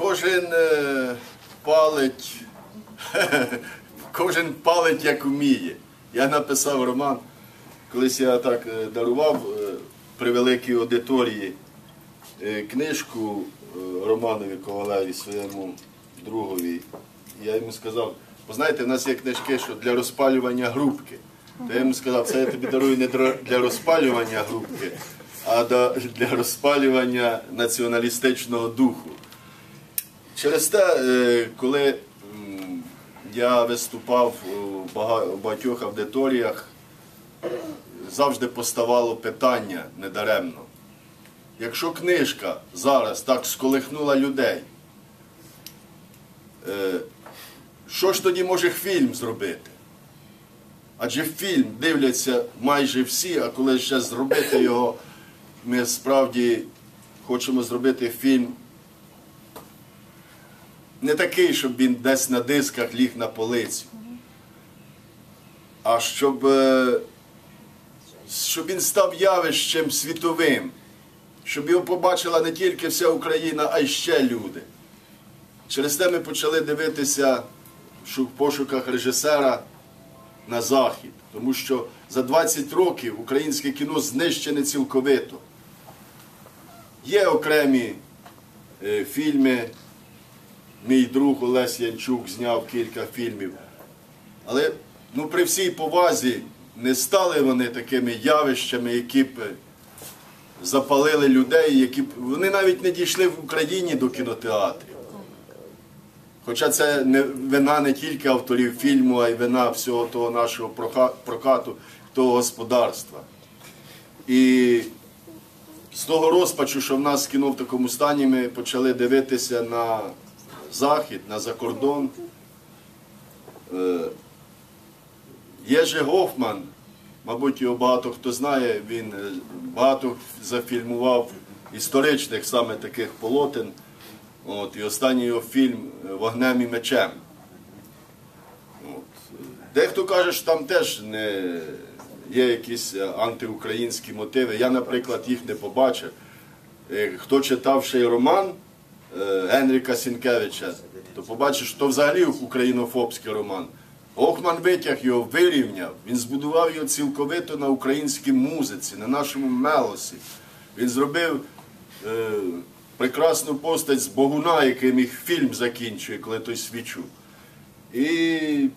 Кожен е, палить, кожен палить як вміє. Я написав роман, колись я так е, дарував е, при великій аудиторії книжку Романові Ковалеві, своєму другові. Я йому сказав, ви знаєте, в нас є книжки, що для розпалювання грубки. То я йому сказав, це я тобі дарую не для розпалювання грубки, а для розпалювання націоналістичного духу. Через те, е, коли я виступав у багатьох аудиторіях, завжди поставало питання недаремно. Якщо книжка зараз так сколихнула людей, е, що ж тоді може фільм зробити? Адже фільм дивляться майже всі, а коли ще зробити його, ми справді хочемо зробити фільм не такий, щоб він десь на дисках ліг на полицю, а щоб, е, щоб він став явищем світовим, щоб його побачила не тільки вся Україна, а й ще люди. Через те ми почали дивитися в пошуках режисера на захід, тому що за 20 років українське кіно знищене цілковито. Є окремі е, фільми. Мій друг Олесь Янчук зняв кілька фільмів. Але ну, при всій повазі не стали вони такими явищами, які б запалили людей, які б вони навіть не дійшли в Україні до кінотеатрів. Хоча це не вина не тільки авторів фільму, а й вина всього того нашого прокату, того господарства. І з того розпачу, що в нас кіно в такому стані, ми почали дивитися на захід, на закордон. Е, Єжи Гофман, мабуть, його багато хто знає, він е, багато зафільмував історичних саме таких полотен. От, і останній його фільм е, Вогнем і мечем. От. Дехто каже, що там теж не є якісь антиукраїнські мотиви. Я, наприклад, їх не побачив. Хто читав ще й роман Генріка Сінкевича, то побачиш, що взагалі українофобський роман. Охман витяг його, вирівняв, він збудував його цілковито на українській музиці, на нашому мелосі. Він зробив е, прекрасну постать з Богуна, яким їх фільм закінчує, коли той свічу. І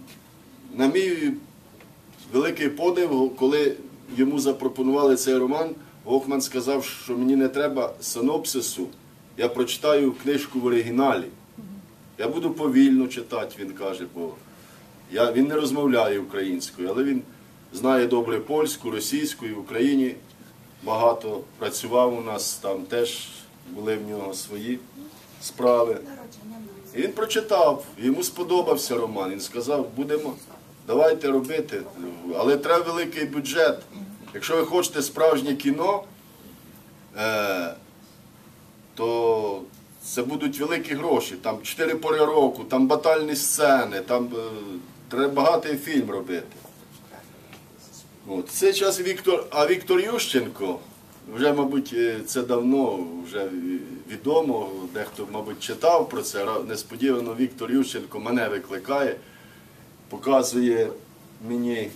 на мій великий подив, коли йому запропонували цей роман, Гохман сказав, що мені не треба синопсису, я прочитаю книжку в оригіналі. Я буду повільно читати, він каже, бо я, він не розмовляє українською, але він знає добре польську, російську і в Україні багато працював у нас, там теж були в нього свої справи. І він прочитав, йому сподобався роман. Він сказав, будемо, давайте робити, але треба великий бюджет. Якщо ви хочете справжнє кіно, е, то це будуть великі гроші. Там чотири пори року, там батальні сцени, там е, треба багатий фільм робити. От. В цей час Віктор, а Віктор Ющенко, вже, мабуть, е, це давно вже відомо, дехто, мабуть, читав про це. Несподівано Віктор Ющенко мене викликає, показує мені.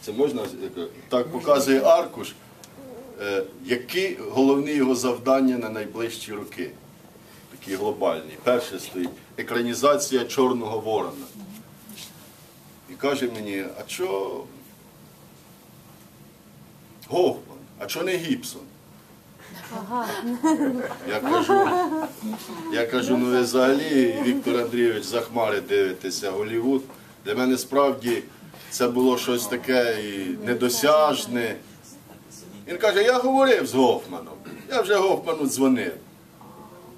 Це можна е, так показує аркуш, які головні його завдання на найближчі роки, такі глобальні. Перше стоїть екранізація Чорного Ворона. І каже мені, а що Гофман, а чого не Гібсон? Я кажу, я кажу, ну ви взагалі, Віктор Андрійович, за хмари дивитеся, Голівуд. Для мене справді це було щось таке і недосяжне. Він каже, я говорив з Гофманом, я вже Гофману дзвонив.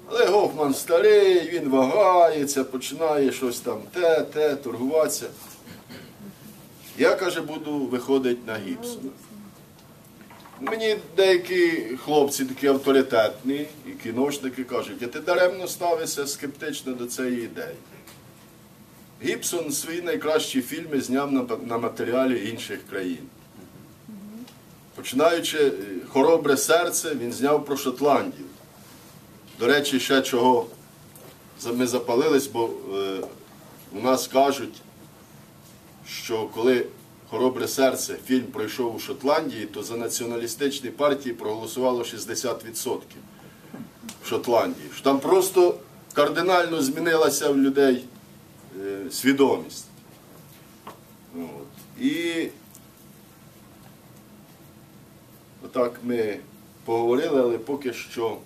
Але Гофман старий, він вагається, починає щось там те, те, торгуватися. Я, каже, буду виходити на Гібсона. Мені деякі хлопці такі авторитетні і кіношники кажуть, а ти даремно ставишся скептично до цієї ідеї. Гібсон свої найкращі фільми зняв на матеріалі інших країн. Починаючи е, Хоробре серце, він зняв про Шотландію. До речі, ще чого ми запалились, бо е, у нас кажуть, що коли Хоробре серце фільм пройшов у Шотландії, то за націоналістичні партії проголосувало 60% в Шотландії. Там просто кардинально змінилася в людей е, свідомість. І отак ми поговорили, але поки що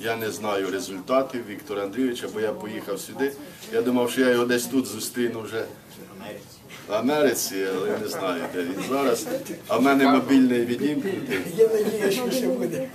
я не знаю результатів Віктора Андрійовича, бо я поїхав сюди. Я думав, що я його десь тут зустріну вже в Америці, але не знаю, де він зараз. А в мене мобільний відімкнутий. Я надію, що ще буде.